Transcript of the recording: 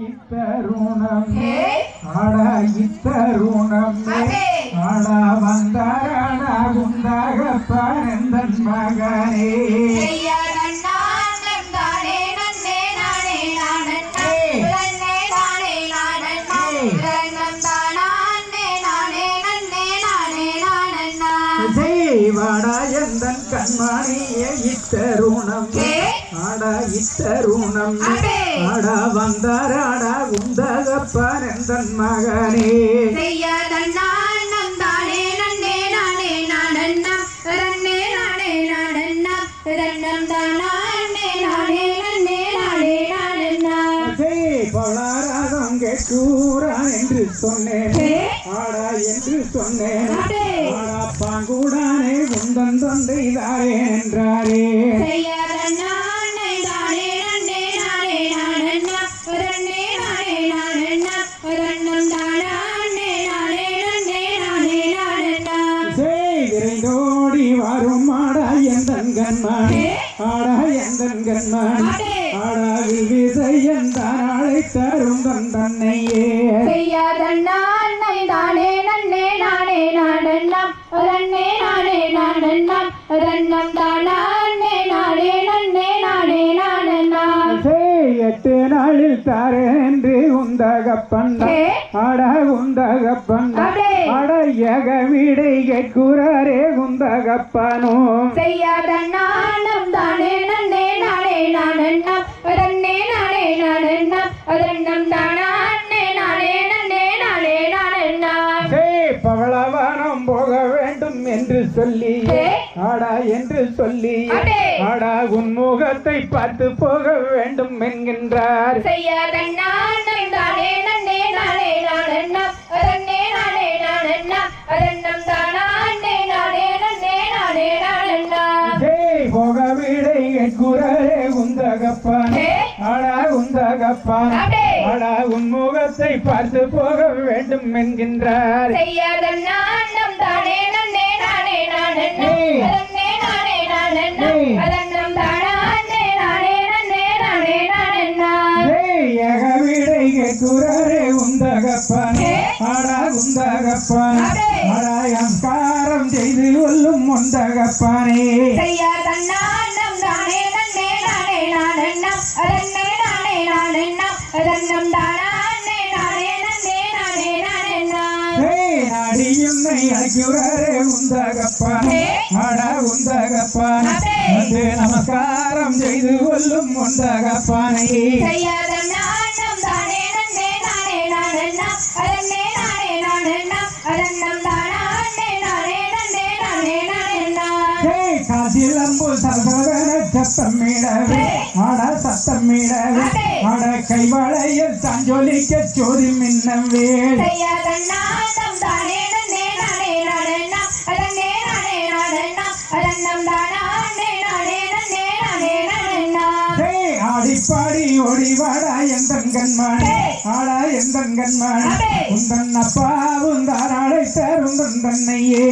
இத்தருணம் ஆட இத்தருணம் அடே. ஆட வந்தாராட குந்தாக பரந்தன் மகனே செய்வாடா எந்தன் கண்மணியே இத்தருணம். ஆட இத்தருணம். ஆட வந்தாராட குந்தக பரந்தன் மகனே. செய்ய தன்னானம் தானே நன்னே நானே நானன்னா. ரன்னே நானே நானன்னா. ரன்னம் தானே நானே நன்னே நானே நானன்னா. பலாராகம் கேட்கூரான் என்று சொன்னேன். ஆடா என்று சொன்னேன். ஆடா பாங்கூடானே உந்தன் தாரே என்றாரே. வரும் ஆடா எந்தன் கண்மான். ஆடா எந்தன் கண்மான். ஆடாவில் விசையன் தன் தன்னையே. செய்யாதண்ணானை தானே நாளில் தாரே என்று உந்தகப்பன் ஏ ஆடா உந்தகப்பன் அடே. ஏக வீடை கேட்குறாரே உந்தகப்பனும் செய்யாதண்ணானம் தானே நன்னே நானே நானண்ணம் ரன்னே நானே நானண்ணம் ரன்னம் தானே நானே நன்னே நானே நானண்ணம் என்று சொல்லி ஏ. ஆடா என்று சொல்லி. ஆடா. உன் முகத்தை பார்த்து போக வேண்டும் என்கின்றார். நானே நானே நானே நானே போக வீடை கேட்குறாரே உந்தகப்பான். ஆடா உந்தகப்பான் அடே. ஆடா. உன் முகத்தை பார்த்து போக வேண்டும் என்கின்றார். செய்யாதண்ணானம் தானே ஏய், நாடியுன்னை அழைக்கிறாரே உந்தகப்பான். ஏ. ஆடா உந்தகப்பான். அடே. வந்து நமஸ்காரம் செய்து கொள்ளும் உந்தகப்பானே. ஏய், காசிலம்பு சரசரன சத்தமிடவே ஆட சத்தமிடவே. ஆட கைவளையில் சஞ்சொலிக்க சோதி மின்னவே ஆடிப்பாடி ஓடி வாடா எந்தன் கண்மான் ஏய். ஆடா எந்தன் கண்மான் அடே. உந்தன் அப்பாவும் தாராளை தரும் தன்னையே.